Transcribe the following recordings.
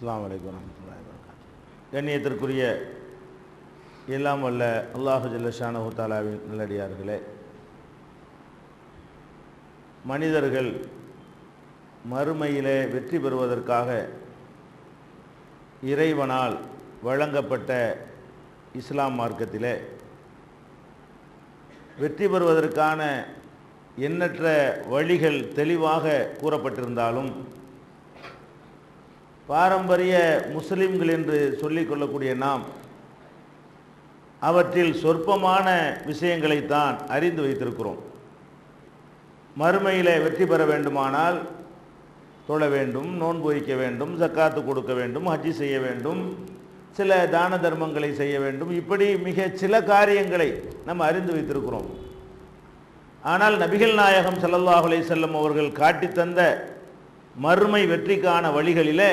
அஸ்லாம் வலைக்கம் வரமத்துல்லாஹி வபரகாத்துஹு. கண்ணியத்திற்குரிய எல்லாம் வல்ல அல்லாஹு ஜல்லஷானஹு தாலாவின் நல்லடியார்களே மனிதர்கள் மறுமையிலே வெற்றி பெறுவதற்காக இறைவனால் வழங்கப்பட்ட இஸ்லாம் மார்க்கத்திலே வெற்றி பெறுவதற்கான எண்ணற்ற வழிகள் தெளிவாக கூறப்பட்டிருந்தாலும் பாரம்பரிய முஸ்லிம்கள் என்று சொல்லிக் கொள்ளக்கூடிய நாம் அவற்றில் சொற்பமான விஷயங்களைத்தான் அறிந்து வைத்திருக்கிறோம். மறுமையில் வெற்றி பெற வேண்டுமானால் தொழ வேண்டும் நோன்பு வைக்க வேண்டும் ஜக்காத்து கொடுக்க வேண்டும் ஹஜ்ஜி செய்ய வேண்டும் சில தான தர்மங்களை செய்ய வேண்டும். இப்படி மிக சில காரியங்களை நம்ம அறிந்து வைத்திருக்கிறோம். ஆனால் நபிகள் நாயகம் ஸல்லல்லாஹு அலைஹி செல்லம் அவர்கள் காட்டித்தந்த மறுமை வெற்றிக்கான வழிகளிலே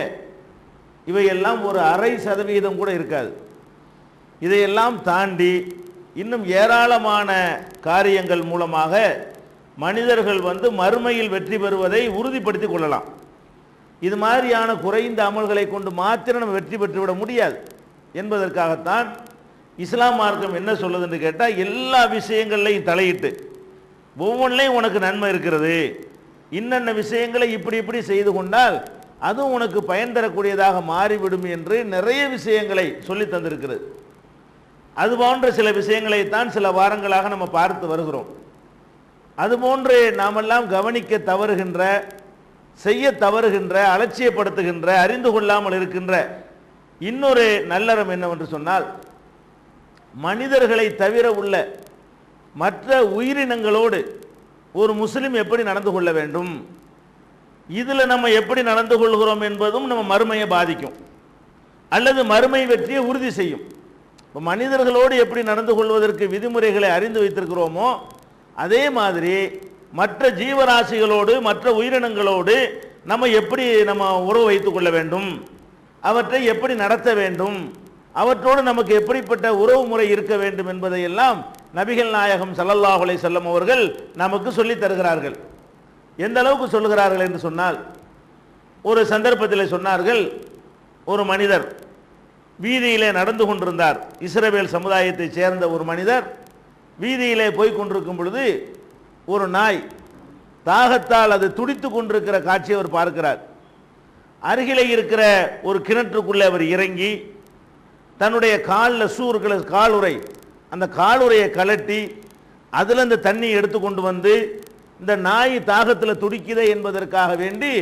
இவையெல்லாம் ஒரு அரை சதவீதம் கூட இருக்காது. இதையெல்லாம் தாண்டி இன்னும் ஏராளமான காரியங்கள் மூலமாக மனிதர்கள் வந்து மறுமையில் வெற்றி பெறுவதை உறுதிப்படுத்திக் கொள்ளலாம். இது மாதிரியான குறைந்த அமல்களை கொண்டு மாத்திரம் நம்ம வெற்றி பெற்றுவிட முடியாது. என்பதற்காகத்தான் இஸ்லாம் மார்க்கம் என்ன சொல்லுதுன்னு கேட்டால் எல்லா விஷயங்கள்லையும் தலையிட்டு ஒவ்வொன்றிலையும் உனக்கு நன்மை இருக்கிறது. இன்னென்ன விஷயங்களை இப்படி இப்படி செய்து கொண்டால் அதுவும் உனக்கு பயன் தரக்கூடியதாக மாறிவிடும் என்று நிறைய விஷயங்களை சொல்லி தந்திருக்கிறது. அது போன்ற சில விஷயங்களை தான் சில வாரங்களாக நம்ம பார்த்து வருகிறோம். அதுபோன்று நாமெல்லாம் கவனிக்க தவறுகின்ற செய்ய தவறுகின்ற அலட்சியப்படுத்துகின்ற அறிந்து கொள்ளாமல் இருக்கின்ற இன்னொரு நல்லறம் என்னவென்று சொன்னால் மனிதர்களை தவிர உள்ள மற்ற உயிரினங்களோடு ஒரு முஸ்லிம் எப்படி நடந்து கொள்ள வேண்டும்? இதில் நம்ம எப்படி நடந்து கொள்கிறோம் என்பதும் நம்ம மறுமையை பாதிக்கும். அல்லது மறுமை வெற்றியை உறுதி செய்யும். இப்போ மனிதர்களோடு எப்படி நடந்து கொள்வதற்கு விதிமுறைகளை அறிந்து வைத்திருக்கிறோமோ அதே மாதிரி மற்ற ஜீவராசிகளோடு மற்ற உயிரினங்களோடு நம்ம எப்படி நம்ம உறவு வைத்துக் கொள்ள வேண்டும்? அவற்றை எப்படி நடத்த வேண்டும்? அவற்றோடு நமக்கு எப்படிப்பட்ட உறவு முறை இருக்க வேண்டும் என்பதையெல்லாம் நபிகள் நாயகம் ஸல்லல்லாஹு அலைஹி செல்லம் அவர்கள் நமக்கு சொல்லித் தருகிறார்கள். எந்த அளவுக்கு சொல்லுகிறார்கள் என்று சொன்னால் ஒரு சந்தர்ப்பத்தில் சொன்னார்கள் ஒரு மனிதர் வீதியிலே நடந்து கொண்டிருந்தார். இஸ்ரவேல் சமுதாயத்தைச் சேர்ந்த ஒரு மனிதர் வீதியிலே போய் கொண்டிருக்கும் பொழுது ஒரு நாய் தாகத்தால் அது துடித்து கொண்டிருக்கிற காட்சியை அவர் பார்க்கிறார். அருகிலே இருக்கிற ஒரு கிணற்றுக்குள்ளே அவர் இறங்கி தன்னுடைய காலில் ஷூ இருக்கிற காலுறை அந்த காலுறையை கலட்டி அதில் அந்த தண்ணியை எடுத்து கொண்டு வந்து இந்த நாய் தாகத்தில் துடிக்குதே என்பதற்காக வேண்டி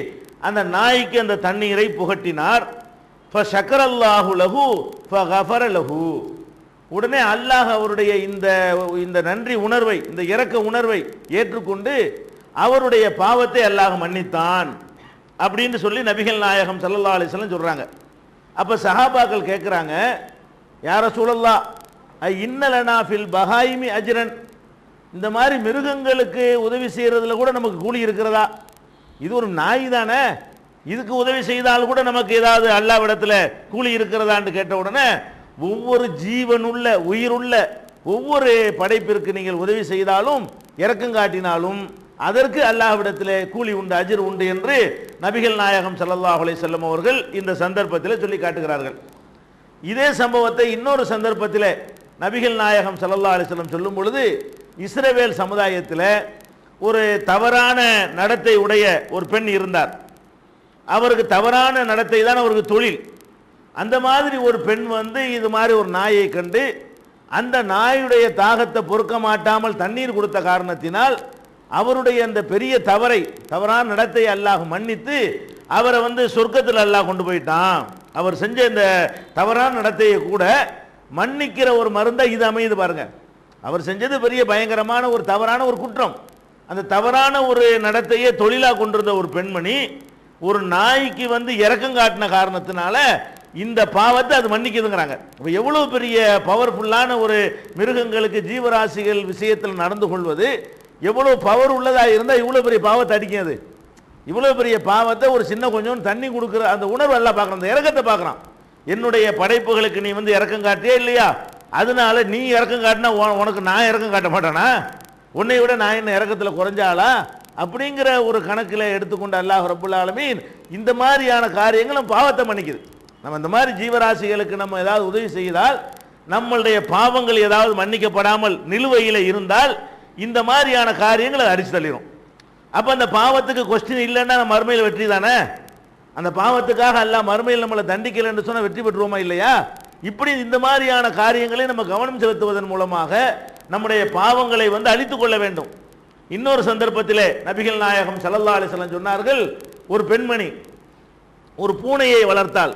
அந்த நாய்க்கு அந்த தண்ணீரை புகட்டினார். ஃபஷக்கரல்லாஹு லஹு ஃபகஃபர லஹு. உடனே அல்லாஹ் அவருடைய இந்த இந்த நன்றி உணர்வை இந்த இரக்க உணர்வை ஏற்றுக்கொண்டு அவருடைய பாவத்தை அல்லாஹ் மன்னித்தான் அப்படின்னு சொல்லி நபிகள் நாயகம் ஸல்லல்லாஹு அலிஸ்லாம் சொல்கிறாங்க அப்போ சஹாபாக்கள் கேட்குறாங்க யார சூழல்லா இன்னலனா ஃபில் பஹாயிமி அஜ்ரன்? இந்த மாதிரி மிருகங்களுக்கு உதவி செய்கிறதுல கூட நமக்கு கூலி இருக்கிறதா? இது ஒரு நாய் தானே? இதுக்கு உதவி செய்தால் கூட நமக்கு ஏதாவது அல்லாவிடத்தில் கூலி இருக்கிறதான்னு கேட்ட உடனே ஒவ்வொரு ஜீவனுள்ள உயிருள்ள ஒவ்வொரு படைப்பிற்கு நீங்கள் உதவி செய்தாலும் இறக்கம் காட்டினாலும் அதற்கு அல்லாஹ்விடத்தில் கூலி உண்டு அஜிர் உண்டு என்று நபிகள் நாயகம் ஸல்லல்லாஹு அலைஹி வஸல்லம் அவர்கள் இந்த சந்தர்ப்பத்தில் சொல்லி காட்டுகிறார்கள். இதே சம்பவத்தை இன்னொரு சந்தர்ப்பத்தில் நபிகள் நாயகம் ஸல்லல்லாஹு அலிஸ்லம் சொல்லும் பொழுது இஸ்ரவேல் சமுதாயத்தில் ஒரு தவறான நடத்தை உடைய ஒரு பெண் இருந்தார். அவருக்கு தவறான நடத்தை தான் அவருக்கு தொழில். அந்த மாதிரி ஒரு பெண் வந்து இது மாதிரி ஒரு நாயை கண்டு அந்த நாயுடைய தாகத்தை பொறுக்க மாட்டாமல் தண்ணீர் கொடுத்த காரணத்தினால் அவருடைய அந்த பெரிய தவறை தவறான நடத்தை அல்லாஹ் மன்னித்து அவரை வந்து சொர்க்கத்தில் அல்லாஹ் கொண்டு போயிட்டான். அவர் செஞ்ச இந்த தவறான நடத்தையை கூட மன்னிக்கிற ஒரு மருந்தை இது அமையுது பாருங்கள் அவர் செஞ்சது பெரிய பயங்கரமான ஒரு தவறான ஒரு குற்றம். அந்த தவறான ஒரு நடத்தையே தொழிலாக கொண்டிருந்த ஒரு பெண்மணி ஒரு நாய்க்கு வந்து இறக்கம் காட்டின காரணத்தினால இந்த பாவத்தை அது மன்னிக்குதுங்கிறாங்க. இப்போ எவ்வளோ பெரிய பவர்ஃபுல்லான ஒரு மிருகங்களுக்கு ஜீவராசிகள் விஷயத்தில் நடந்து கொள்வது எவ்வளோ பவர் உள்ளதாக இருந்தால் இவ்வளோ பெரிய பாவத்தை அடிக்கும் அது. இவ்வளோ பெரிய பாவத்தை ஒரு சின்ன கொஞ்சம் தண்ணி கொடுக்குற அந்த உணர்வு எல்லாம் பார்க்குறோம் அந்த இறக்கத்தை பார்க்குறான். என்னுடைய படைப்புகளுக்கு நீ வந்து இறக்கம் காட்டியே இல்லையா? அதனால நீ இறக்கம் காட்டினா உனக்கு நான் இறக்கம் காட்ட மாட்டேனா? உன்னை விட நான் என்ன இறக்கத்தில் குறைஞ்சாளா அப்படிங்கிற ஒரு கணக்கில் எடுத்துக்கொண்ட அல்லாஹ் ரப்புல் இந்த மாதிரியான காரியங்களும் பாவத்தை மன்னிக்குது. நம்ம இந்த மாதிரி ஜீவராசிகளுக்கு நம்ம ஏதாவது உதவி செய்தால் நம்மளுடைய பாவங்கள் ஏதாவது மன்னிக்கப்படாமல் நிலுவையில் இருந்தால் இந்த மாதிரியான காரியங்களை அரிச்சு தள்ளிடும் அப்போ அந்த பாவத்துக்கு கொஸ்டின் இல்லைன்னா நம்ம மறுமையில் வெற்றி தானே? அந்த பாவத்துக்காக எல்லாம் மறுமையில் நம்மளை தண்டிக்கலைன்னு சொன்னால் வெற்றி பெற்றுவோமா இல்லையா? இப்படி இந்த மாதிரியான காரியங்களை நம்ம கவனம் செலுத்துவதன் மூலமாக நம்முடைய பாவங்களை வந்து அழித்துக் கொள்ள வேண்டும். இன்னொரு சந்தர்ப்பத்திலே நபிகள் நாயகம் சல்லல்லா அலிசலம் சொன்னார்கள் ஒரு பெண்மணி ஒரு பூனையை வளர்த்தால்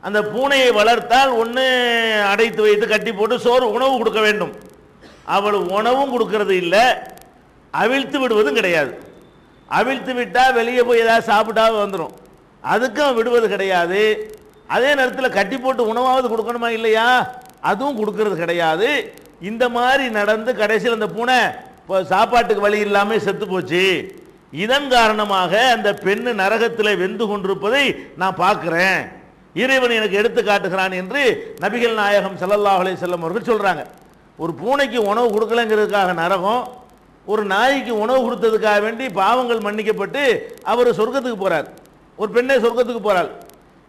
அந்த பூனையை வளர்த்தால் ஒன்று அடைத்து வைத்து கட்டி போட்டு சோறு உணவு கொடுக்க வேண்டும். அவள் உணவும் கொடுக்கறது இல்லை அவிழ்த்து விடுவதும் கிடையாது. அவிழ்த்து விட்டால் வெளியே போய் ஏதாவது சாப்பிட்டா வந்துடும் அதுக்கும் விடுவது கிடையாது. அதே நேரத்தில் கட்டி போட்டு உணவாவது கொடுக்கணுமா இல்லையா? அதுவும் கொடுக்கறது கிடையாது. இந்த மாதிரி நடந்து கடைசியில் அந்த பூனை இப்போ சாப்பாட்டுக்கு வழி இல்லாமல் செத்து போச்சு. இதன் காரணமாக அந்த பெண்ணு நரகத்தில் வெந்து கொண்டிருப்பதை நான் பார்க்குறேன். இறைவன் எனக்கு எடுத்து காட்டுகிறான் என்று நபிகள் நாயகம் ஸல்லல்லாஹு அலைஹி வஸல்லம் அவர்கள் சொல்கிறாங்க ஒரு பூனைக்கு உணவு கொடுக்கலங்கிறதுக்காக நரகம் ஒரு நாய்க்கு உணவு கொடுத்ததுக்காக வேண்டி பாவங்கள் மன்னிக்கப்பட்டு அவர் சொர்க்கத்துக்கு போகிறார் ஒரு பெண்ணே சொர்க்கத்துக்கு போகிறாள்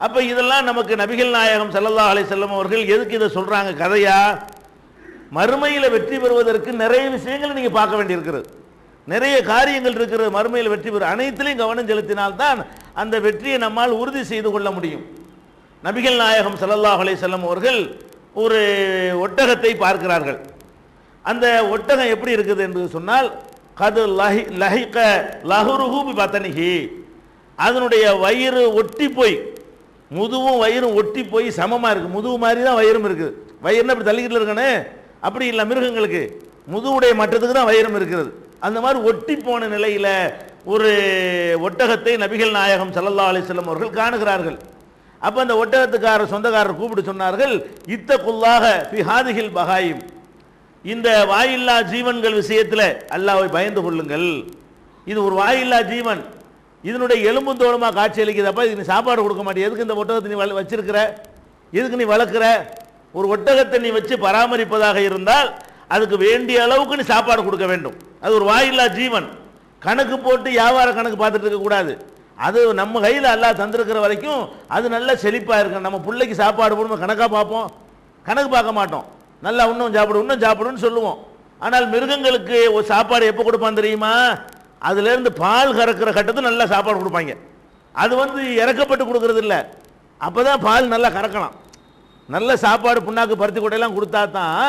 அப்போ இதெல்லாம் நமக்கு நபிகள் நாயகம் ஸல்லல்லாஹு அலைஹி வஸல்லம் அவர்கள் எதுக்கு இதை சொல்கிறாங்க கதையா? மறுமையில் வெற்றி பெறுவதற்கு நிறைய விஷயங்களை நீங்கள் பார்க்க வேண்டியிருக்கிறது. நிறைய காரியங்கள் இருக்கிறது மறுமையில் வெற்றி பெறும் அனைத்திலையும் கவனம் செலுத்தினால்தான் அந்த வெற்றியை நம்மால் உறுதி செய்து கொள்ள முடியும். நபிகள் நாயகம் ஸல்லல்லாஹு அலைஹி வஸல்லம் அவர்கள் ஒரு ஒட்டகத்தை பார்க்கிறார்கள். அந்த ஒட்டகம் எப்படி இருக்குது என்று சொன்னால் கது லஹி லஹிக்க லஹுருஹூபி பத்தனிகி அதனுடைய வயிறு ஒட்டி போய் முதுவும் வயிறும் ஒட்டி போய் சமமாக இருக்குது முதுகு மாதிரி தான் வயிறும் இருக்குது. வயிறுனா இப்படி தள்ளிக்கிட்டு இருக்கனே? அப்படி இல்லை மிருகங்களுக்கு. முதுவுடைய மட்டத்துக்கு தான் வயிறும் இருக்கிறது அந்த மாதிரி ஒட்டி போன நிலையில் ஒரு ஒட்டகத்தை நபிகள் நாயகம் சல்லல்லா அலைஹி அவர்கள் காணுகிறார்கள். அப்போ அந்த ஒட்டகத்துக்காரர் சொந்தக்காரர் கூப்பிட்டு சொன்னார்கள் இத்த குல்லாக பிஹாதிகில் பகாயும் இந்த வாயில்லா ஜீவன்கள் விஷயத்தில் அல்லாவை பயந்து கொள்ளுங்கள். இது ஒரு வாயில்லா ஜீவன். இதனுடைய எலும்பும் தோளமாக காட்சி அளிக்குதப்பா இதுக்கு நீ சாப்பாடு கொடுக்க மாட்டேன். எதுக்கு இந்த ஒட்டகத்தை நீ வச்சிருக்கிற? எதுக்கு நீ வளர்க்குற? ஒரு ஒட்டகத்தை நீ வச்சு பராமரிப்பதாக இருந்தால் அதுக்கு வேண்டிய அளவுக்கு நீ சாப்பாடு கொடுக்க வேண்டும். அது ஒரு வாயில்லா ஜீவன். கணக்கு போட்டு வியாபார கணக்கு பார்த்துட்டு இருக்கக்கூடாது அது நம்ம கையில் எல்லாம் தந்திருக்கிற வரைக்கும் அது நல்ல செழிப்பாக இருக்கும் நம்ம பிள்ளைக்கு சாப்பாடு போடும்போது கணக்காக பார்ப்போம். கணக்கு பார்க்க மாட்டோம். நல்லா இன்னும் சாப்பிடு இன்னும் சாப்பிடுன்னு சொல்லுவோம். ஆனால் மிருகங்களுக்கு ஒரு சாப்பாடு எப்போ கொடுப்பான் தெரியுமா? அதுலேருந்து பால் கறக்கிற கட்டத்துக்கு நல்லா சாப்பாடு கொடுப்பாங்க. அது வந்து இறக்கப்பட்டு கொடுக்கறது இல்லை அப்போ தான் பால் நல்லா கறக்கலாம். நல்ல சாப்பாடு புண்ணாக்கு பருத்தி கொட்டையெல்லாம் கொடுத்தா தான்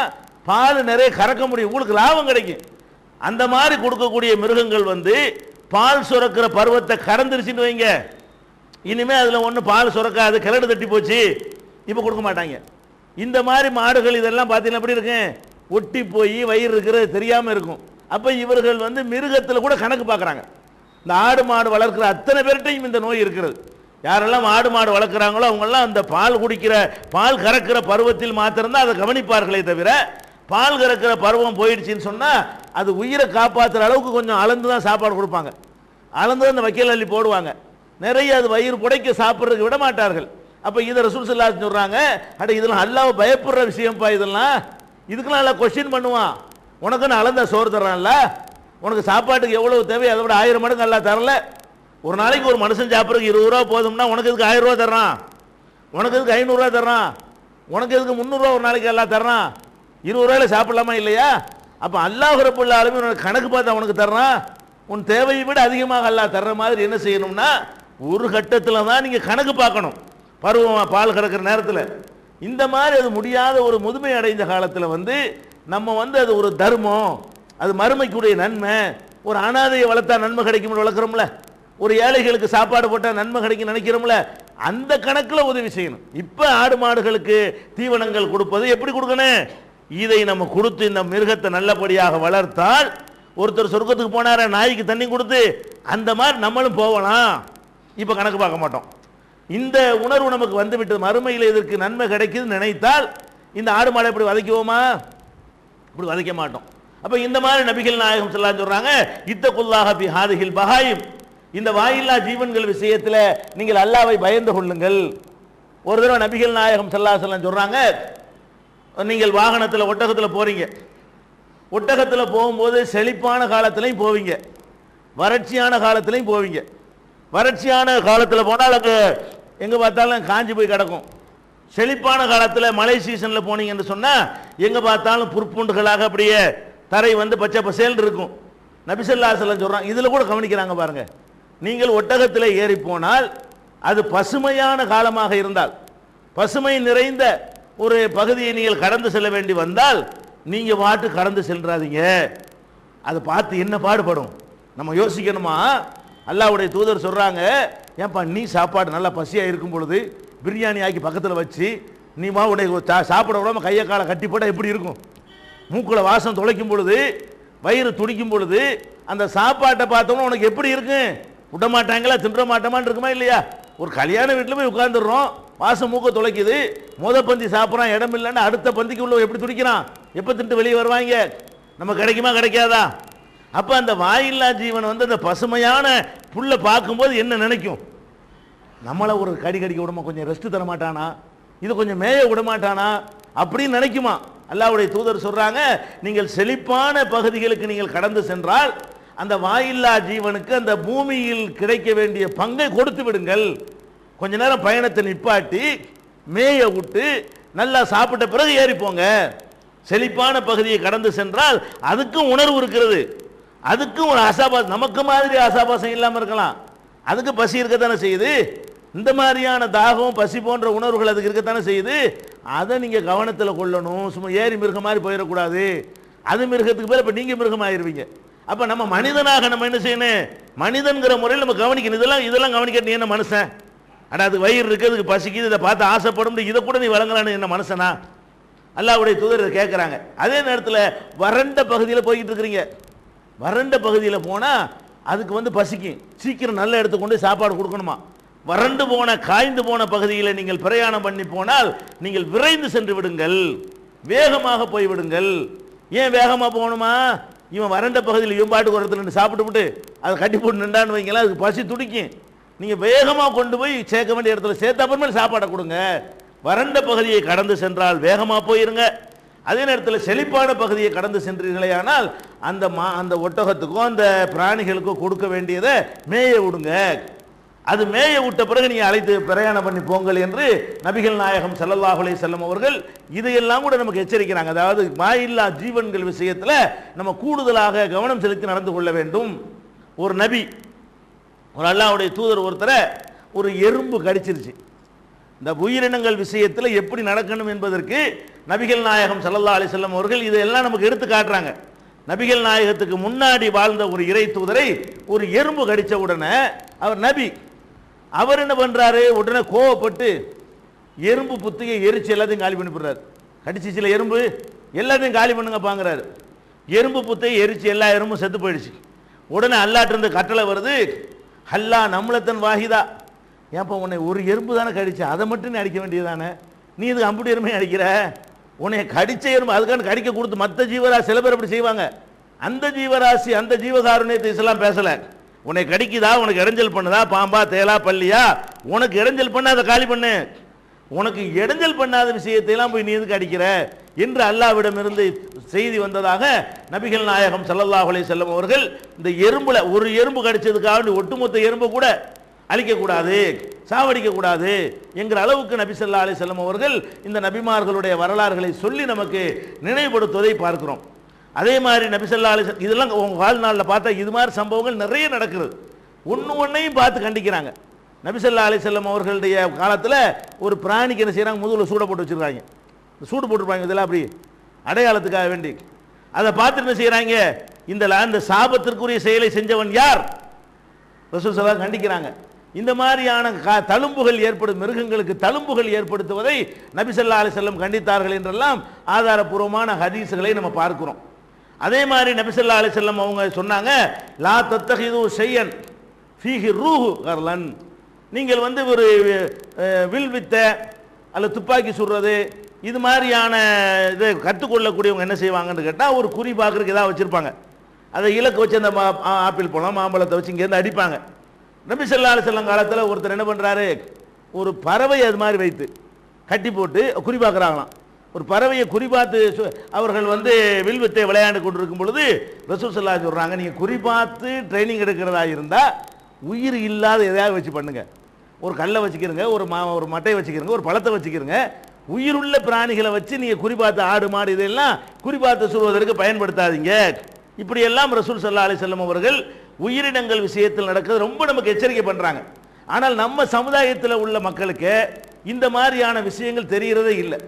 பால் நிறைய கறக்க முடியும். உங்களுக்கு லாபம் கிடைக்கும். அந்த மாதிரி கொடுக்கக்கூடிய மிருகங்கள் வந்து பால் சுரக்கிற பருவத்தை கறந்துருச்சுன்னு வைங்க. இனிமேல் அதில் ஒன்றும் பால் சுரக்காது கிளடு தட்டி போச்சு இப்போ கொடுக்க மாட்டாங்க. இந்த மாதிரி மாடுகள் இதெல்லாம் பார்த்தீங்கன்னா எப்படி இருக்கும்? ஒட்டி போய் வயிறு இருக்கிறது தெரியாமல் இருக்கும். அப்போ இவர்கள் வந்து மிருகத்தில் கூட கணக்கு பார்க்குறாங்க. இந்த ஆடு மாடு வளர்க்குற அத்தனை பேர்கிட்டையும் இந்த நோய் இருக்கிறது. யாரெல்லாம் ஆடு மாடு வளர்க்குறாங்களோ அவங்கெல்லாம் அந்த பால் குடிக்கிற பால் கறக்கிற பருவத்தில் மாத்திரம்தான் அதை கவனிப்பார்களே தவிர பால் கறக்கிற பருவம் போயிடுச்சின்னு சொன்னால் அது உயிரை காப்பாற்றுற அளவுக்கு கொஞ்சம் அளந்து தான் சாப்பாடு கொடுப்பாங்க. அளந்து தான் அந்த வக்கீல் அள்ளி போடுவாங்க. நிறைய அது வயிறு புடைக்க சாப்பிட்றதுக்கு விட மாட்டார்கள் அப்போ இதை ரசூல் சல்லா சொல்கிறாங்க அட இதெல்லாம் அல்லாவை பயப்படுற விஷயம்ப்பா இதெல்லாம். இதுக்கெல்லாம் எல்லாம் கொஸ்டின் பண்ணுவான். உனக்கு நான் அளந்த சோறு தர்றான்ல? உனக்கு சாப்பாட்டுக்கு எவ்வளவு தேவை அதை விட ஆயிரம் மடங்கு நல்லா தரல. ஒரு நாளைக்கு ஒரு மனுஷன் சாப்பிட்றதுக்கு இருபது ரூபா போதும்னா உனக்கு இதுக்கு ஆயிரம் ரூபா தர்றான்? உனக்கு இதுக்கு ஐநூறுரூவா தர்றான்? உனக்கு இதுக்கு முந்நூறுரூவா ஒரு நாளைக்கு எல்லாம் தர்றான்? இருபது ரூபாயில சாப்பிடலாமா இல்லையா? அப்போ அல்லாஹ் ரப்புல் உனக்கு கணக்கு பார்த்து அவனுக்கு தர்றான்? உன் தேவையை விட அதிகமாக அல்லா தர்ற மாதிரி என்ன செய்யணும்னா ஒரு கட்டத்தில் தான் நீங்கள் கணக்கு பார்க்கணும். பருவம் பால் கறக்கிற நேரத்தில். இந்த மாதிரி அது முடியாத ஒரு முதுமை அடைந்த காலத்தில் வந்து நம்ம வந்து அது ஒரு தர்மம். அது மருமைக்குரிய நன்மை. ஒரு அனாதையை வளர்த்தா நன்மை கிடைக்கும்னு வளர்க்குறோம்ல. ஒரு ஏழைகளுக்கு சாப்பாடு போட்டால் நன்மை கிடைக்கும் நினைக்கிறோம்ல. அந்த கணக்கில் உதவி செய்யணும். இப்போ ஆடு மாடுகளுக்கு தீவனங்கள் கொடுப்பது எப்படி கொடுக்கணும்? இதை நம்ம கொடுத்து இந்த மிருகத்தை நல்லபடியாக வளர்த்தால் ஒருத்தர் சொர்க்கத்துக்கு போனார நாய்க்கு தண்ணி கொடுத்து அந்த மாதிரி நம்மளும் போகலாம். இப்போ கணக்கு பார்க்க மாட்டோம். இந்த உணர்வு நமக்கு வந்துவிட்டது. மறுமையில் இதற்கு நன்மை கிடைக்குதுன்னு நினைத்தால் இந்த ஆடு மாடை எப்படி வதைக்குவோமா? இப்படி வதைக்க மாட்டோம். அப்போ இந்த மாதிரி நபிகள் நாயகம் சொல்லலாம் சொல்கிறாங்க இத்தகுல்லாக பி ஹாதிகில் பஹாயும். இந்த வாயில்லா ஜீவன்கள் விஷயத்தில் நீங்கள் அல்லாவை பயந்து கொள்ளுங்கள். ஒரு தடவை நபிகள் நாயகம் சல்லா சொல்லம் சொல்கிறாங்க நீங்கள் வாகனத்தில் ஒட்டகத்தில் போகிறீங்க ஒட்டகத்தில் போகும்போது செழிப்பான காலத்துலையும் போவீங்க. வறட்சியான காலத்துலையும் போவீங்க. வறட்சியான காலத்தில் போனால் அங்கே எங்கே பார்த்தாலும் காஞ்சி போய் கிடக்கும். செழிப்பான காலத்தில் மழை சீசனில் போனீங்கன்னு சொன்னால் எங்கே பார்த்தாலும் புற்பூண்டுகளாக அப்படியே தரை வந்து பச்சை பசேல் இருக்கும். நபிசல்லாசலம் சொல்கிறான் இதில் கூட கவனிக்கிறாங்க பாருங்கள் நீங்கள் ஒட்டகத்தில் ஏறி போனால் அது பசுமையான காலமாக இருந்தால் பசுமை நிறைந்த ஒரு பகுதியை நீங்கள் கடந்து செல்ல வேண்டி வந்தால் நீங்கள் பாட்டு கடந்து செல்றாதீங்க அதை பார்த்து என்ன பாடுபடும்? நம்ம யோசிக்கணுமா? அல்லாவுடைய தூதர் சொல்கிறாங்க ஏன்பா நீ சாப்பாடு நல்லா பசியாக இருக்கும் பொழுது பிரியாணி ஆக்கி பக்கத்தில் வச்சு நீ மா உடைய சா- சாப்பிட விடாம கையை காலை கட்டி போட்டால் எப்படி இருக்கும்? மூக்கில் வாசம் துளைக்கும் பொழுது வயிறு துடிக்கும் பொழுது அந்த சாப்பாட்டை பார்த்தோம்னா உனக்கு எப்படி இருக்கும்? விட மாட்டாங்களா? தின்ற மாட்டோமான்னு இருக்குமா இல்லையா? ஒரு கல்யாண வீட்டில் போய் உட்காந்துடுறோம் வாசம் மூக்க துளைக்குது முத பந்தி சாப்பிட்றான் இடம் இல்லைன்னு அடுத்த பந்திக்கு உள்ள எப்படி துடிக்கிறான்? எப்போ தின்ட்டு வெளியே வருவாங்க? நம்ம கிடைக்குமா கிடைக்காதா? அப்போ அந்த வாயில்லா ஜீவன் வந்து அந்த பசுமையான புல்லை பார்க்கும்போது என்ன நினைக்கும்? நம்மளை ஒரு கடி கடிக்க விடமா கொஞ்சம் ரெஸ்ட் தர மாட்டானா? இது கொஞ்சம் மேய விட மாட்டானா? அப்படின்னு நினைக்குமா? அல்லாவுடைய தூதர் சொல்றாங்க நீங்கள் செழிப்பான பகுதிகளுக்கு நீங்கள் கடந்து சென்றால் அந்த வாயில்லா ஜீவனுக்கு அந்த பூமியில் கிடைக்க வேண்டிய பங்கை கொடுத்து விடுங்கள். கொஞ்ச நேரம் பயணத்தை நிப்பாட்டி மேய விட்டு நல்லா சாப்பிட்ட பிறகு ஏறிப்போங்க. செழிப்பான பகுதியை கடந்து சென்றால் அதுக்கும் உணர்வு இருக்கிறது. அதுக்கும் ஒரு அசாபாசம் நமக்கு மாதிரி அசாபாசம் இல்லாமல் இருக்கலாம். அதுக்கு பசி இருக்க தானே செய்யுது? இந்த மாதிரியான தாகம் பசி போன்ற உணர்வுகள் அதுக்கு இருக்கத்தானே செய்யுது? அதை நீங்கள் கவனத்தில் கொள்ளணும். சும்மா ஏறி மிருகம் மாதிரி போயிடக்கூடாது. அது மிருகத்துக்கு பேர் இப்போ நீங்கள் மிருகம் ஆயிடுவீங்க அப்போ நம்ம மனிதனாக நம்ம என்ன செய்யணும்? மனிதன்கிற முறையில் நம்ம கவனிக்கணும். இதெல்லாம் இதெல்லாம் கவனிக்க நீ என்ன மனுஷன்? ஆனால் அது வயிறு இருக்குது அதுக்கு பசிக்குது இதை பார்த்து ஆசைப்படும் இதை கூட நீ வழங்கலான்னு என்ன மனுஷனா? அல்லாவுடைய தூதர் கேட்குறாங்க அதே நேரத்தில் வறண்ட பகுதியில் போய்கிட்டு இருக்கிறீங்க. வறண்ட பகுதியில் போனால் அதுக்கு வந்து பசிக்கும். சீக்கிரம் நல்ல இடத்துக்கு கொண்டு சாப்பாடு கொடுக்கணுமா? வறண்டு போன காய்ந்து போன பகுதியில் நீங்கள் பிரயாணம் பண்ணி போனால் நீங்கள் விரைந்து சென்று விடுங்கள். வேகமாக போய் விடுங்கள். ஏன் வேகமாக போகணுமா? இவன் வறண்ட பகுதியில் இவன் பாட்டு ஒரு நின்று சாப்பிட்டு விட்டு அதை கட்டி போட்டு நின்றான்னு வைங்களேன் அதுக்கு பசி துடிக்கும். நீங்கள் வேகமாக கொண்டு போய் சேர்க்க வேண்டிய இடத்துல சேர்த்த அப்புறமேல் சாப்பாடை கொடுங்க. வறண்ட பகுதியை கடந்து சென்றால் வேகமாக போயிருங்க. அதே நேரத்தில் செழிப்பான பகுதியை கடந்து சென்றீர்களேயானால் அந்த மா அந்த ஒட்டகத்துக்கோ அந்த பிராணிகளுக்கோ கொடுக்க வேண்டியதை மேய விடுங்க. அது மேய விட்ட பிறகு நீங்கள் அழைத்து பிரயாணம் பண்ணி போங்கள் என்று நபிகள் நாயகம் ஸல்லல்லாஹு அலைஹி அவர்கள் இதையெல்லாம் கூட நமக்கு எச்சரிக்கிறாங்க. அதாவது மாயில்லா ஜீவன்கள் விஷயத்தில் நம்ம கூடுதலாக கவனம் செலுத்தி நடந்து கொள்ள வேண்டும். ஒரு நபி ஒரு அல்லாவுடைய தூதர் ஒருத்தரை ஒரு எறும்பு கடிச்சிருச்சு. இந்த உயிரினங்கள் விஷயத்தில் எப்படி நடக்கணும் என்பதற்கு நபிகள் நாயகம் சல்லல்லா அலி செல்லம் அவர்கள் இதையெல்லாம் நமக்கு எடுத்து காட்டுறாங்க. நபிகள் நாயகத்துக்கு முன்னாடி வாழ்ந்த ஒரு இறை தூதரை ஒரு எறும்பு கடித்த உடனே அவர் நபி அவர் என்ன பண்ணுறாரு உடனே கோவப்பட்டு எறும்பு புத்தியை எரிச்சு எல்லாத்தையும் காலி பண்ணி போடுறாரு கடிச்சிச்சுல எறும்பு எல்லாத்தையும் காலி பண்ணுங்க பாங்குறாரு எறும்பு புத்தையை எரிச்சு எல்லா எறும்பும் செத்து போயிடுச்சு. உடனே அல்லாட்டிருந்து கட்டளை வருது ஹல்லா நம்மளத்தன் வாஹிதா. ஏன்ப்பா உன்னை ஒரு எறும்பு தானே கடிச்சு? அதை மட்டும் நீ அடிக்க வேண்டியதானே நீ இதுக்கு அம்புடி எறும்பையும் அடிக்கிற? உன்னை கடிச்ச எறும்பு அதுக்கான கடிக்க கொடுத்து மற்ற ஜீவராசி சில பேர் அப்படி செய்வாங்க. அந்த ஜீவராசி அந்த ஜீவகாருண்யத்தை இஸ்லாம் பேசலை. உன்னை கடிக்குதா? உனக்கு இடைஞ்சல் பண்ணுதா? பாம்பா தேலா பள்ளியா உனக்கு இடைஞ்சல் பண்ண அதை காலி பண்ணு. உனக்கு இடைஞ்சல் பண்ணாத விஷயத்தையெல்லாம் போய் நீ எதுக்கு அடிக்கிற? என்று அல்லாவிடமிருந்து செய்தி வந்ததாக நபிகள் நாயகம் ஸல்லல்லாஹு அலைஹி அவர்கள் இந்த எறும்புல ஒரு எறும்பு கடிச்சதுக்காக ஒட்டுமொத்த எறும்பை கூட அழிக்கக்கூடாது சாவடிக்கக்கூடாது என்கிற அளவுக்கு நபி ஸல்லல்லாஹு அலி வஸல்லம் அவர்கள் இந்த நபிமார்களுடைய வரலாறுகளை சொல்லி நமக்கு நினைவுபடுத்துவதை பார்க்கிறோம். அதே மாதிரி நபிசல்லா அலி இதெல்லாம் உங்கள் வாழ்நாளில் பார்த்தா இது மாதிரி சம்பவங்கள் நிறைய நடக்கிறது. ஒன்று ஒன்றையும் பார்த்து கண்டிக்கிறாங்க. நபிசல்லா அலிசல்லம் அவர்களுடைய காலத்தில் ஒரு பிராணிக்கு என்ன செய்கிறாங்க முதுகில் சூட போட்டு வச்சுருக்காங்க. சூடு போட்டிருப்பாங்க இதெல்லாம் அப்படி அடையாளத்துக்காக வேண்டி. அதை பார்த்து என்ன செய்கிறாங்க இந்த அந்த சாபத்திற்குரிய செயலை செஞ்சவன் யார்? ரசூல் சலா கண்டிக்கிறாங்க. இந்த மாதிரியான கா- தழும்புகள் ஏற்படும் மிருகங்களுக்கு தழும்புகள் ஏற்படுத்துவதை நபிசல்லா ஸல்லல்லாஹு கண்டித்தார்கள் என்றெல்லாம் ஆதாரபூர்வமான ஹதீஸுகளை நம்ம பார்க்கிறோம். அதே மாதிரி நபிசல்லா அலி செல்லம் அவங்க சொன்னாங்க லா தத்தகிது செய்யன் ஃபீஹி ரூஹு கர்லன். நீங்கள் வந்து ஒரு வில் வித்த அல்ல துப்பாக்கி சுடுறது இது மாதிரியான இதை கற்றுக்கொள்ளக்கூடியவங்க என்ன செய்வாங்கன்னு கேட்டால் ஒரு குறி பார்க்குறதுக்கு ஏதாவது வச்சுருப்பாங்க. அதை இலக்கு வச்சு அந்த மா- ஆப்பிள் பழம் மாம்பழத்தை வச்சு இங்கேருந்து அடிப்பாங்க. நபி சொல்லா அலைஹி காலத்தில் ஒருத்தர் என்ன பண்ணுறாரு ஒரு பறவை அது மாதிரி வைத்து கட்டி போட்டு குறி பார்க்குறாங்களாம் ஒரு பறவையை குறி பார்த்து சு- அவர்கள் வந்து வில்வித்தை விளையாண்டு கொண்டிருக்கும் பொழுது ரசூல் ஸல்லல்லாஹு சொல்கிறாங்க நீங்கள் குறிபார்த்து ட்ரைனிங் எடுக்கிறதா இருந்தால் உயிர் இல்லாத எதையாவது வச்சு பண்ணுங்கள் ஒரு கல்லை வச்சுக்கிறங்க ஒரு மா ஒரு மட்டையை வச்சுக்கிறங்க ஒரு பழத்தை வச்சுக்கிறங்க உயிருள்ள பிராணிகளை வச்சு நீங்கள் குறிபார்த்து ஆடு மாடு இதெல்லாம் குறிபார்த்து சொல்வதற்கு பயன்படுத்தாதீங்க. இப்படியெல்லாம் ரசூல் சல்லா அலி செல்லம் அவர்கள் உயிரினங்கள் விஷயத்தில் நடக்கிறது ரொம்ப நமக்கு எச்சரிக்கை பண்ணுறாங்க ஆனால் நம்ம சமுதாயத்தில் உள்ள மக்களுக்கு இந்த மாதிரியான விஷயங்கள் தெரிகிறதே இல்லை.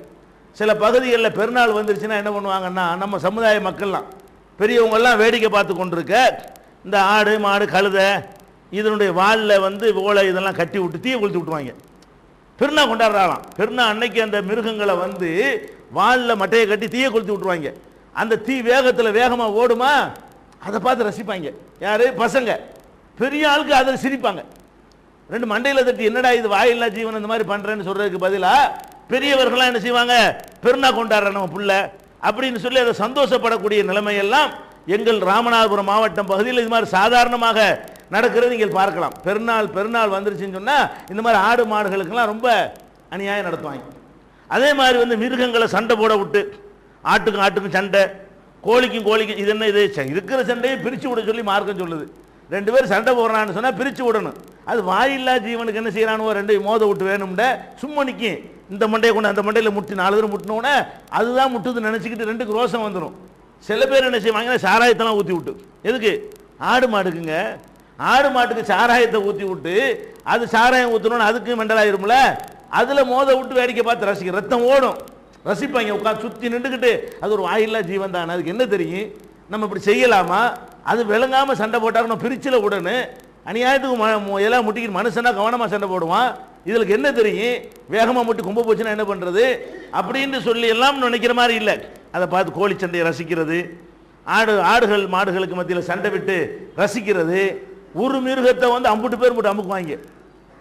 சில பகுதிகளில் பெருநாள் வந்துருச்சுன்னா என்ன பண்ணுவாங்கன்னா நம்ம சமுதாய மக்கள்லாம் பெரியவங்கெல்லாம் வேடிக்கை பார்த்து கொண்டிருக்க இந்த ஆடு மாடு கழுதை இதனுடைய வாலில் வந்து ஓலை இதெல்லாம் கட்டி விட்டு தீயை கொளுத்து விட்டுருவாங்க. பெருநாள் கொண்டாடுறாலாம் பெருநாள் அன்னைக்கு அந்த மிருகங்களை வந்து வாலில் மட்டையை கட்டி தீயை கொளுத்து விட்டுருவாங்க. அந்த தீ வேகத்தில் வேகமாக ஓடுமா? அதை பார்த்து ரசிப்பாங்க. யார்? பசங்க. பெரிய ஆளுக்கு அதில் சிரிப்பாங்க. ரெண்டு மண்டையில் தட்டி என்னடா இது? வாயில்லா ஜீவன் இந்த மாதிரி பண்ணுறேன்னு சொல்கிறதுக்கு பதிலாக பெரியவர்கள்லாம் என்ன செய்வாங்க? பெருநா கொண்டாடுற நம்ம புள்ள. அப்படின்னு சொல்லி அதை சந்தோஷப்படக்கூடிய நிலைமையெல்லாம் எங்கள் ராமநாதபுரம் மாவட்டம் பகுதியில் இது மாதிரி சாதாரணமாக நடக்கிறது நீங்கள் பார்க்கலாம். பெருநாள் பெருநாள் வந்துருச்சுன்னு சொன்னால் இந்த மாதிரி ஆடு மாடுகளுக்கெல்லாம் ரொம்ப அநியாயம் நடத்துவாங்க. அதே மாதிரி வந்து மிருகங்களை சண்டை போட விட்டு ஆட்டுக்கும் ஆட்டுக்கும் சண்டை கோழிக்கும் கோழிக்கும் இது என்ன இது? இருக்கிற சண்டையை பிரித்து விட சொல்லி மார்க்கம் சொல்லுது. ரெண்டு பேரும் சண்டை போடுறான்னு சொன்னால் பிரித்து விடணும். அது வாயில்லா ஜீவனுக்கு என்ன செய்யறானுவோ ரெண்டு மோத விட்டு வேணும்ட சும்மா நிற்கும் இந்த மண்டையை கொண்டு அந்த மண்டையில் முட்டி நாலு தடவை முட்டினோடனே அதுதான் முட்டுது நினச்சிக்கிட்டு ரெண்டுக்கு ரோசம் வந்துடும் சில பேர் என்ன செய்வாங்கன்னா சாராயத்தெல்லாம் ஊற்றி விட்டு. எதுக்கு? ஆடு மாடுக்குங்க. ஆடு மாட்டுக்கு சாராயத்தை ஊற்றி விட்டு அது சாராயம் ஊற்றணும்னு அதுக்கு மெண்டலாயிரும்ல அதில் மோத விட்டு வேடிக்கை பார்த்து ரசிக்க ரத்தம் ஓடும். ரசிப்பாங்க உட்காந்து சுற்றி நின்றுக்கிட்டு அது ஒரு வாயில்லா ஜீவன் தானே அதுக்கு என்ன தெரியும்? நம்ம இப்படி செய்யலாமா? அது விளங்காமல் சண்டை போட்டாக்கணும் பிரிச்சில் உடனே அநியாயத்துக்கு ம எல்லாம் முட்டிக்கிட்டு மனுஷனா கவனமாக சண்டை போடுவான். இதுக்கு என்ன தெரியும்? வேகமாக முட்டி கும்ப போச்சுன்னா என்ன பண்ணுறது அப்படின்னு சொல்லி எல்லாம் நினைக்கிற மாதிரி இல்லை. அதை பார்த்து கோழி சண்டையை ரசிக்கிறது. ஆடு ஆடுகள் மாடுகளுக்கு மத்தியில் சண்டை விட்டு ரசிக்கிறது. ஒரு மிருகத்தை வந்து அம்புட்டு பேர் போட்டு அமுக்குவாங்க.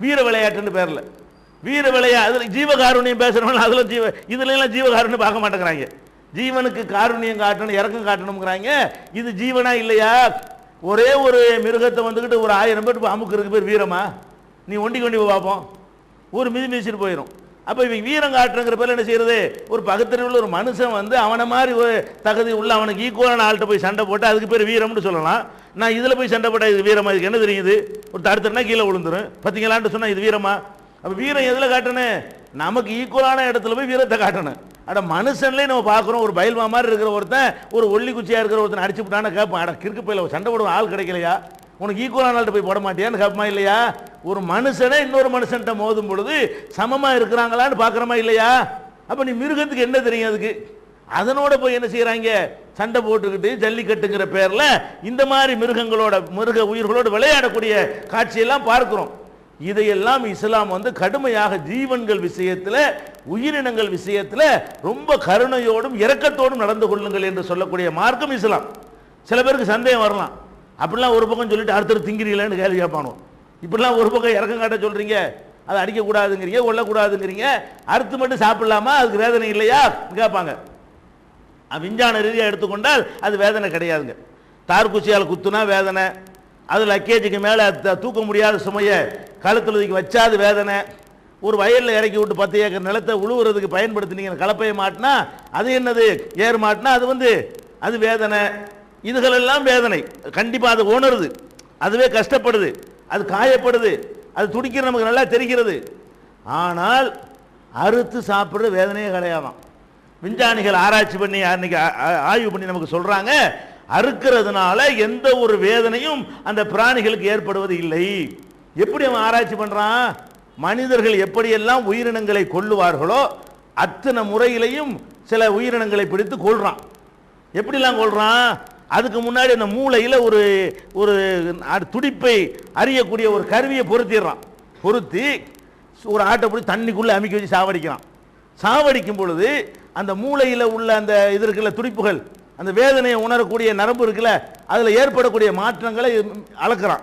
வீர விளையாட்டுன்னு பேரில். வீர விளையா அதில் ஜீவகாருண்யம் பேசுகிறவங்க அதில் ஜீவ இதுல ஜீவகாருண்யம் பார்க்க மாட்டேங்கிறாங்க. ஜீவனுக்கு காருண்யம் காட்டணும் இறக்கம் காட்டணுங்கிறாங்க இது ஜீவனா இல்லையா? ஒரே ஒரு மிருகத்தை வந்துக்கிட்டு ஒரு ஆயிரம் பேர் அமுக்கு அமுக்குறதுக்கு பேர் வீரமா? நீ ஒண்டி கொண்டி பார்ப்போம் ஒரு மிதி மிதிச்சுட்டு போயிடும் அப்போ இவங்க வீரம் காட்டுறங்கிற பேர் என்ன செய்யறது? ஒரு பகுத்தறிவுள்ள ஒரு மனுஷன் வந்து அவனை மாதிரி ஒரு தகுதி உள்ள அவனுக்கு ஈக்குவலான ஆள்கிட்ட போய் சண்டை போட்டு அதுக்கு பேர் வீரம்னு சொல்லலாம். நான் இதில் போய் சண்டை போட்டால் இது வீரமா? இதுக்கு என்ன தெரியுது ஒரு தடுத்துனா கீழே விழுந்துரும். பார்த்தீங்களான்ட்டு சொன்னால் இது வீரமா? அப்போ வீரம் எதில் காட்டுனேன் நமக்கு ஈக்குவலான இடத்துல போய் வீரத்தை காட்டணும். அட மனுஷன்லேயே நம்ம பார்க்குறோம் ஒரு பயில்மா மாதிரி இருக்கிற ஒருத்தன் ஒரு ஒல்லி குச்சியாக இருக்கிற ஒருத்தன் அடிச்சு விட்டான்னு கேட்பான். அட கிறுக்கு போயில சண்டை போடுவோம் ஆள் கிடைக்கலையா? உனக்கு ஈக்குவலான ஆள்கிட்ட போய் போட மாட்டியான்னு கேட்பமா இல்லையா? ஒரு மனுஷனே இன்னொரு மனுஷன்ட்ட மோதும் பொழுது சமமாக இருக்கிறாங்களான்னு பார்க்குறமா இல்லையா? அப்போ நீ மிருகத்துக்கு என்ன தெரியும் அதுக்கு? அதனோட போய் என்ன செய்கிறாங்க சண்டை போட்டுக்கிட்டு ஜல்லிக்கட்டுங்கிற பேரில் இந்த மாதிரி மிருகங்களோட மிருக உயிர்களோடு விளையாடக்கூடிய காட்சியெல்லாம் பார்க்குறோம். இதையெல்லாம் இஸ்லாம் வந்து கடுமையாக ஜீவன்கள் விஷயத்தில் உயிரினங்கள் விஷயத்தில் ரொம்ப கருணையோடும் இரக்கத்தோடும் நடந்து கொள்ளுங்கள் என்று சொல்லக்கூடிய மார்க்கம் இஸ்லாம். சில பேருக்கு சந்தேகம் வரலாம். அப்படிலாம் ஒரு பக்கம் சொல்லிட்டு அடுத்தது திங்கிறீங்களேன்னு கேள்வி கேட்பானோ இப்படிலாம் ஒரு பக்கம் இறக்கம் காட்ட சொல்கிறீங்க அதை அடிக்கக்கூடாதுங்கிறீங்க கொல்லக்கூடாதுங்கிறீங்க. அறுத்து மட்டும் சாப்பிடலாமா? அதுக்கு வேதனை இல்லையா? கேட்பாங்க. விஞ்ஞான ரீதியாக எடுத்துக்கொண்டால் அது வேதனை கிடையாதுங்க. தார்குச்சியால் குத்துனா வேதனை அது லக்கேஜுக்கு மேலே தூக்க முடியாத சுமையை கழுத்தில் தூக்கி வச்சா அது வேதனை. ஒரு வயலில் இறக்கி விட்டு பத்து ஏக்கர் நிலத்தை உழுவுறதுக்கு பயன்படுத்தினீங்க கலப்பையை மாட்டினா அது என்னது? ஏர் மாட்டினா அது வந்து அது வேதனை. இதுகளெல்லாம் வேதனை. கண்டிப்பாக அது உணருது. அதுவே கஷ்டப்படுது. அது காயப்படுது. அது துடிக்கிற நமக்கு நல்லா தெரிகிறது. ஆனால் அறுத்து சாப்பிட்ற வேதனையே கிடையாதான் விஞ்ஞானிகள் ஆராய்ச்சி பண்ணி அன்னைக்கு ஆய்வு பண்ணி நமக்கு சொல்கிறாங்க அறுக்கிறதுனால எந்த ஒரு வேதனையும் அந்த பிராணிகளுக்கு ஏற்படுவது இல்லை. எப்படி அவன் ஆராய்ச்சி பண்றான்? மனிதர்கள் எப்படியெல்லாம் உயிரினங்களை கொள்ளுவார்களோ அத்தனை முறையிலையும் சில உயிரினங்களை பிடித்து கொள்றான் எப்படிலாம் கொள்றான் அதுக்கு முன்னாடி அந்த மூளையில் ஒரு ஒரு துடிப்பை அறியக்கூடிய ஒரு கருவியை பொருத்திடுறான். பொருத்தி ஒரு ஆட்டை பிடி தண்ணிக்குள்ளே அமைக்க வச்சு சாவடிக்கிறான். சாவடிக்கும் பொழுது அந்த மூளையில் உள்ள அந்த இது இருக்குல்ல துடிப்புகள் அந்த வேதனையை உணரக்கூடிய நரம்பு இருக்குல்ல அதில் ஏற்படக்கூடிய மாற்றங்களை அளக்குறான்.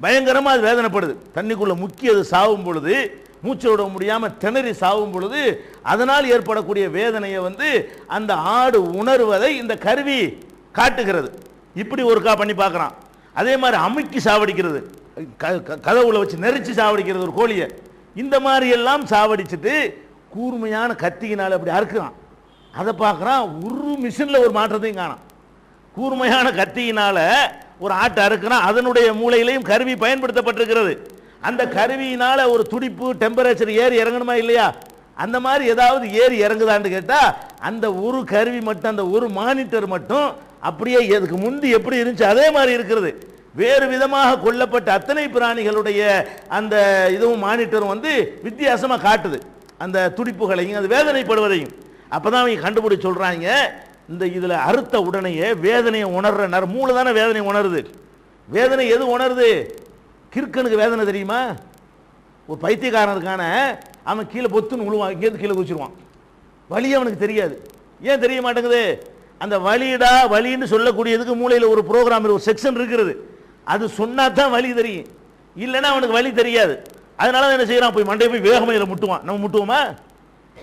பயங்கரமாக அது வேதனைப்படுது. தண்ணிக்குள்ளே முக்கி அது சாகும் பொழுது மூச்சு விட முடியாமல் திணறி சாகும் பொழுது அதனால் ஏற்படக்கூடிய வேதனையை வந்து அந்த ஆடு உணர்வதை இந்த கருவி காட்டுகிறது. இப்படி ஒருக்கா பண்ணி பார்க்குறான். அதே மாதிரி அமுக்கி சாவடிக்கிறது. க- க- கதவுல வச்சு நெரிச்சு சாவடிக்கிறது ஒரு கோழியை. இந்த மாதிரி எல்லாம் சாவடிச்சுட்டு கூர்மையான கத்தியினால் அப்படி அறுக்குறான். அதை பார்க்குறான் ஒரு மிஷினில் ஒரு மாற்றத்தையும் காணும். கூர்மையான கத்தியினால் ஒரு ஆட்டை அறுக்கிறான் அதனுடைய மூளையிலையும் கருவி பயன்படுத்தப்பட்டிருக்கிறது. அந்த கருவியினால் ஒரு துடிப்பு டெம்பரேச்சர் ஏறி இறங்கணுமா இல்லையா? அந்த மாதிரி ஏதாவது ஏறி இறங்குதான்னு கேட்டால் அந்த ஒரு கருவி மட்டும் அந்த ஒரு மானிட்டர் மட்டும் அப்படியே இதுக்கு முந்தி எப்படி இருந்துச்சு அதே மாதிரி இருக்கிறது. வேறு விதமாக கொல்லப்பட்ட அத்தனை பிராணிகளுடைய அந்த இதுவும் மானிட்டரும் வந்து வித்தியாசமாக காட்டுது. அந்த துடிப்புகளையும் அது வேதனைப்படுவதையும். அப்பதான் அவங்க கண்டுபிடிச்சு சொல்றாங்க இந்த இதுல அறுத்த உடனேயே வேதனையை உணர்ற நர மூளை தானே வேதனை உணருது. வேதனை எது உணருது? கிறுக்கனுக்கு வேதனை தெரியுமா? ஒரு பைத்தியக்காரனுக்கான அவன் கீழே பொத்துன்னு விழுவான் இங்கேருந்து கீழே குச்சிருவான் வழி அவனுக்கு தெரியாது. ஏன் தெரிய மாட்டேங்குது? அந்த வலிடா வலின்னு சொல்லக்கூடியதுக்கு மூளையில் ஒரு ப்ரோக்ராம் ஒரு செக்ஷன் இருக்கிறது அது சொன்னா தான் வலி தெரியும். இல்லைன்னா அவனுக்கு வலி தெரியாது. அதனால தான் என்ன செய்யறான்? போய் மண்டையை போய் வேகமையில் முட்டுவான். நம்ம முட்டுவோமா?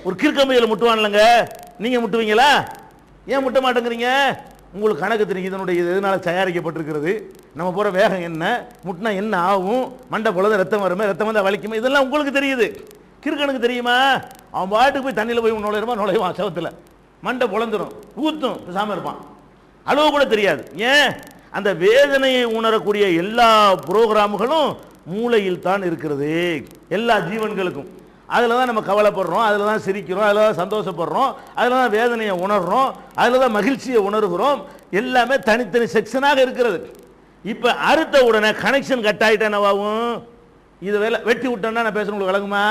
ஒரு கிறுக்கமையில் முட்டுவான்லங்க. நீங்கள் முட்டுவீங்களா? ஏன் முட்ட மாட்டேங்கிறீங்க? உங்களுக்கு கணக்கு தெரியும். இதனுடைய இது தயாரிக்கப்பட்டிருக்கிறது? நம்ம போகிற வேகம் என்ன? முட்டினா என்ன ஆகும்? மண்டை பொழுது ரத்தம் வருமே? ரத்தம் வந்தால் வலிக்குமே? இதெல்லாம் உங்களுக்கு தெரியுது. கிறுக்கனுக்கு தெரியுமா? அவன் பாட்டுக்கு போய் தண்ணியில் போய் நுழையிறமா? நுழைவான் சவத்தில். மண்டை பொழந்துடும் ஊத்தும். பேசாமல் இருப்பான். அளவு கூட தெரியாது. ஏன்? அந்த வேதனையை உணரக்கூடிய எல்லா புரோகிராமுகளும் மூளையில் தான் இருக்கிறது. எல்லா ஜீவன்களுக்கும். அதில் தான் நம்ம கவலைப்படுறோம் அதில் தான் சிரிக்கிறோம் அதில் தான் சந்தோஷப்படுறோம் அதில் தான் வேதனையை உணர்கிறோம் அதில் தான் மகிழ்ச்சியை உணர்கிறோம். எல்லாமே தனித்தனி செக்ஷனாக இருக்கிறது. இப்போ அறுத்த உடனே கனெக்ஷன் கட் ஆகிட்டேனவாவும் இதை வேலை வெட்டி விட்டோன்னா நான் பேசுகிறவங்களுக்கு விளங்குமா?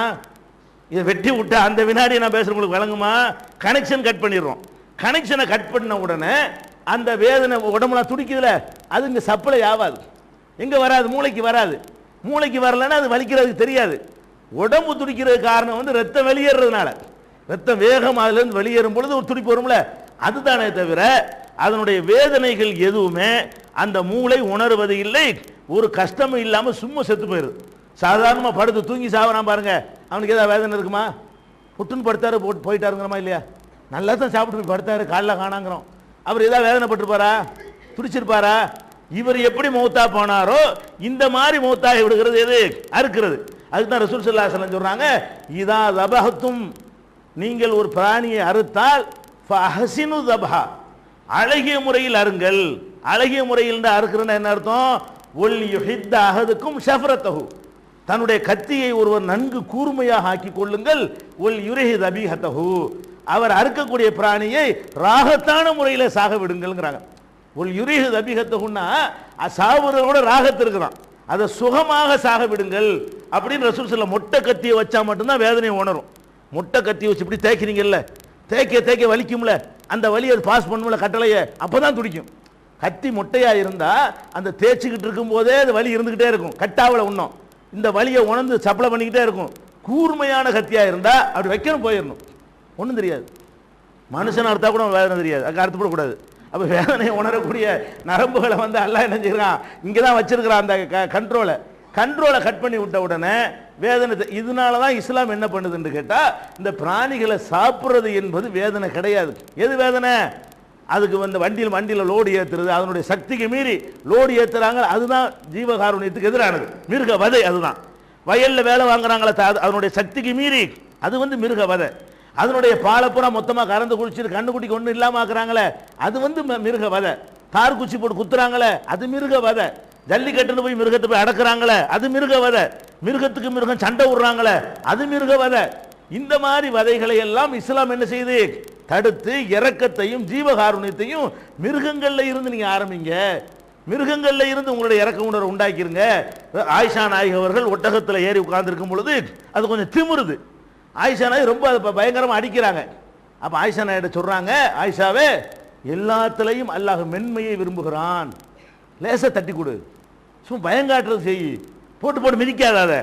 இதை வெட்டி விட்டா அந்த வினாடி நான் பேசுகிறவங்களுக்கு விளங்குமா? கனெக்ஷன் கட் பண்ணிடுறோம். கனெக்ஷனை கட் பண்ண உடனே அந்த வேதனை உடம்புல துடிக்குதுல அது இங்கே சப்ளை ஆகாது. எங்கே வராது? மூளைக்கு வராது. மூளைக்கு வரலன்னா அது வலிக்கிறதுக்கு தெரியாது. உடம்பு துடிக்கிறது காரணம் வந்து ரத்தம் வெளியேறதுனால. ரத்தம் வேகம் அதுலேருந்து வெளியேறும் பொழுது ஒரு துடிப்பு வரும்ல? அதுதானே தவிர அதனுடைய வேதனைகள் எதுவுமே அந்த மூளை உணர்வது இல்லை. ஒரு கஷ்டமும் இல்லாமல் சும்மா செத்து போயிடுது. சாதாரணமாக படுத்து தூங்கி சாவறான் பாருங்க. அவனுக்கு ஏதாவது வேதனை இருக்குமா? புட்டுன்னு படுத்தாரு போட்டு போயிட்டாருங்கிறமா இல்லையா? நல்லா தான் சாப்பிட்டு படுத்தாரு காலைல காணாங்கிறோம். அவர் ஏதாவது வேதனைப்பட்டிருப்பாரா துடிச்சிருப்பாரா? இவர் எப்படி மூத்தா போனாரோ இந்த மாதிரி மூத்தாகி விடுகிறது எது? அறுக்கிறது. அதுக்கு தான் ரசூல் சல்லா சொல்றாங்க இதா தபஹத்தும். நீங்கள் ஒரு பிராணியை அறுத்தால் ஃபஹசினு தபஹா. அழகிய முறையில் அருங்கள் அழகிய முறையில் அறுக்கிறேன்னு என்ன அர்த்தம்? ஒல் யுஹித்த அகதுக்கும் ஷஃப்ரத்தகு தன்னுடைய கத்தியை ஒருவர் நன்கு கூர்மையாக ஆக்கி கொள்ளுங்கள். ஒல் யுரஹி தபிஹத்தஹு. அவர் அறுக்கக்கூடிய பிராணியை ராகத்தான முறையில் சாக விடுங்கள்ங்கிறாங்க ஒல் யுரஹி தபிஹத்தஹுன்னா சாவுறதோட ராகத்து இருக்கிறான் அதை சுகமாக சாக விடுங்கள் அப்படின்னு ரசூல் சொல்ல மொட்டை கத்தியை வச்சா மட்டும்தான் வேதனையை உணரும். மொட்டை கத்தியை வச்சு இப்படி தேய்க்கிறீங்கல்ல தேய்க்க தேய்க்க வலிக்கும்ல அந்த வலி அது பாஸ் பண்ணும்ல கட்டளையை அப்போ தான் துடிக்கும். கத்தி மொட்டையாக இருந்தால் அந்த தேய்ச்சிக்கிட்டு இருக்கும்போதே அது வலி இருந்துக்கிட்டே இருக்கும். கட்டாவில் உண்ணும். இந்த வலியை உணர்ந்து சப்ளை பண்ணிக்கிட்டே இருக்கும். கூர்மையான கத்தியாக இருந்தால் அப்படி வைக்கணும் போயிடணும். ஒன்றும் தெரியாது. மனுஷன் அர்த்தா கூட வேதனை தெரியாது. அதுக்கு போடக்கூடாது அப்போ வேதனையை உணரக்கூடிய நரம்புகளை வந்து எல்லாம் என்ன செய்கிறான்? இங்கே தான் வச்சிருக்கிறான் அந்த க கண்ட்ரோலை கண்ட்ரோலை கட் பண்ணி விட்ட உடனே வேதனை இதனால தான் இஸ்லாம் என்ன பண்ணுதுன்னு கேட்டால் இந்த பிராணிகளை சாப்பிட்றது என்பது வேதனை கிடையாது. எது வேதனை? அதுக்கு வந்து வண்டியில் வண்டியில் லோடு ஏற்றுறது அதனுடைய சக்திக்கு மீறி லோடு ஏற்றுறாங்க அதுதான் ஜீவகாருண்யத்துக்கு எதிரானது. மிருக வதை அதுதான். வயலில் வேலை வாங்குறாங்களே அதனுடைய சக்திக்கு மீறி. அது வந்து மிருக வதை அதனுடைய பாலை மொத்தமாக கறந்து குடிச்சிட்டு கண்ணுக்குட்டிக்கு ஒன்றும் இல்லாமல் ஆக்குறாங்களே. அது வந்து ம- மிருக வதை. தார் குச்சி போட்டு குத்துறாங்களே அது மிருக வதை. ஜல்லிக்கட்டுன்னு போய் மிருகத்தை போய் அடக்குறாங்களே அது மிருக வதை. மிருகத்துக்கு மிருகம் சண்டை விடுறாங்களே அது மிருக வதை. இந்த மாதிரி வதைகளை எல்லாம் இஸ்லாம் என்ன செய்யுது தடுத்து இறக்கத்தையும் ஜீவகாருண்யத்தையும் மிருகங்களில் இருந்து நீங்கள் ஆரம்பிங்க. மிருகங்கள்ல இருந்து உங்களுடைய இறக்க உணர்வு உண்டாக்கிருங்க. ஆயிஷா நாயகவர்கள் ஒட்டகத்தில் ஏறி உட்கார்ந்துருக்கும் பொழுது அது கொஞ்சம் திமுறுது. ஆயிஷா நாய் ரொம்ப பயங்கரமாக அடிக்கிறாங்க. அப்போ ஆயிஷா நாயிட்ட சொல்கிறாங்க ஆயிஷாவே எல்லாத்துலேயும் அல்லாஹ் மென்மையை விரும்புகிறான். லேசை தட்டி கொடு. சும்மா பயங்காட்டுறது செய். போட்டு போட்டு மிதிக்காத அதை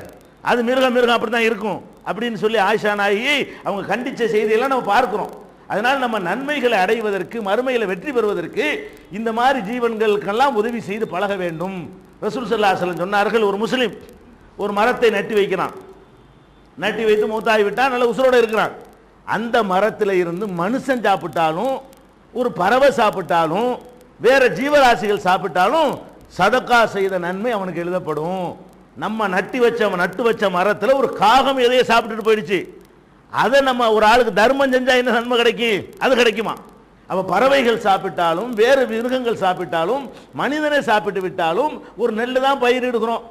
அது மிருகம் மிருகம் அப்படி தான் இருக்கும். அப்படின்னு சொல்லி ஆயிஷா நாயி அவங்க கண்டித்த செய்தியெல்லாம் நம்ம பார்க்குறோம். அதனால் நம்ம நன்மைகளை அடைவதற்கு மறுமையில் வெற்றி பெறுவதற்கு இந்த மாதிரி ஜீவன்களுக்கெல்லாம் உதவி செய்து பழக வேண்டும். ரசூல் ஸல்லல்லாஹு சொன்னார்கள் ஒரு முஸ்லீம் ஒரு மரத்தை நட்டி வைக்கிறான். நட்டி வைத்து மூத்தாகி விட்டால் நல்ல உசுரோடு இருக்கிறான். அந்த மரத்தில் இருந்து மனுஷன் சாப்பிட்டாலும் ஒரு பறவை சாப்பிட்டாலும் வேற ஜீவராசிகள் சாப்பிட்டாலும் சதக்கா செய்த நன்மை அவனுக்கு எழுதப்படும். நம்ம நட்டி வச்ச நட்டு வச்ச மரத்தில் ஒரு காகம் எதையோ சாப்பிட்டுட்டு போயிடுச்சு. அதை நம்ம ஒரு ஆளுக்கு தர்மம் செஞ்சால் என்ன நன்மை கிடைக்கும் அது கிடைக்குமா? அப்போ பறவைகள் சாப்பிட்டாலும் வேறு மிருகங்கள் சாப்பிட்டாலும் மனிதனை சாப்பிட்டு விட்டாலும் ஒரு நெல் தான் பயிரிடுகிறோம்.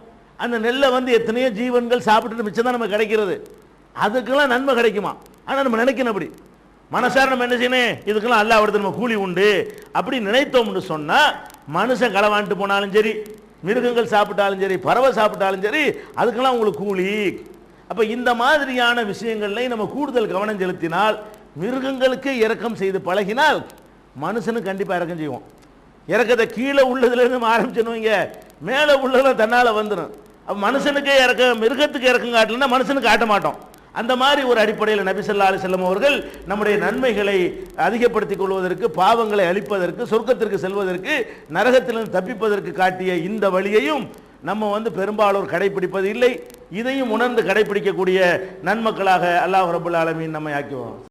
அந்த நெல்லை வந்து எத்தனையோ ஜீவன்கள் சாப்பிட்டுட்டு மிச்சம் தான் நமக்கு கிடைக்கிறது. அதுக்கெல்லாம் நன்மை கிடைக்குமா? ஆனால் நம்ம நினைக்கணும் அப்படி. மனசார நம்ம என்ன செய்யணும்? இதுக்கெல்லாம் அல்லா அவரது நம்ம கூலி உண்டு. அப்படி நினைத்தோம்னு சொன்னால் மனுஷன் களவாண்டு போனாலும் சரி மிருகங்கள் சாப்பிட்டாலும் சரி பறவை சாப்பிட்டாலும் சரி அதுக்கெல்லாம் உங்களுக்கு கூலி. அப்போ இந்த மாதிரியான விஷயங்கள்லையும் நம்ம கூடுதல் கவனம் செலுத்தினால் மிருகங்களுக்கு இறக்கம் செய்து பழகினால் மனுஷனும் கண்டிப்பாக இறக்கம் செய்வோம் இறக்கத்தை கீழே உள்ளதுலேருந்து ஆரம்பிச்சுன்னு வைங்க மேலே உள்ளதெல்லாம் தன்னால் வந்துடும் மனுஷனுக்கே இறக்க மிருகத்துக்கு இறக்கம் காட்டலன்னா மனுஷனுக்கு காட்ட மாட்டோம். அந்த மாதிரி ஒரு அடிப்படையில் நபி அலி செல்லம் அவர்கள் நம்முடைய நன்மைகளை அதிகப்படுத்திக் கொள்வதற்கு பாவங்களை அழிப்பதற்கு சொர்க்கத்திற்கு செல்வதற்கு நரகத்திலிருந்து தப்பிப்பதற்கு காட்டிய இந்த வழியையும் நம்ம வந்து பெரும்பாலோர் கடைபிடிப்பது இல்லை. இதையும் உணர்ந்து கடைபிடிக்கக்கூடிய நன்மக்களாக அல்லாஹ் ரபுல் ஆலமின் நம்மை ஆக்குவோம்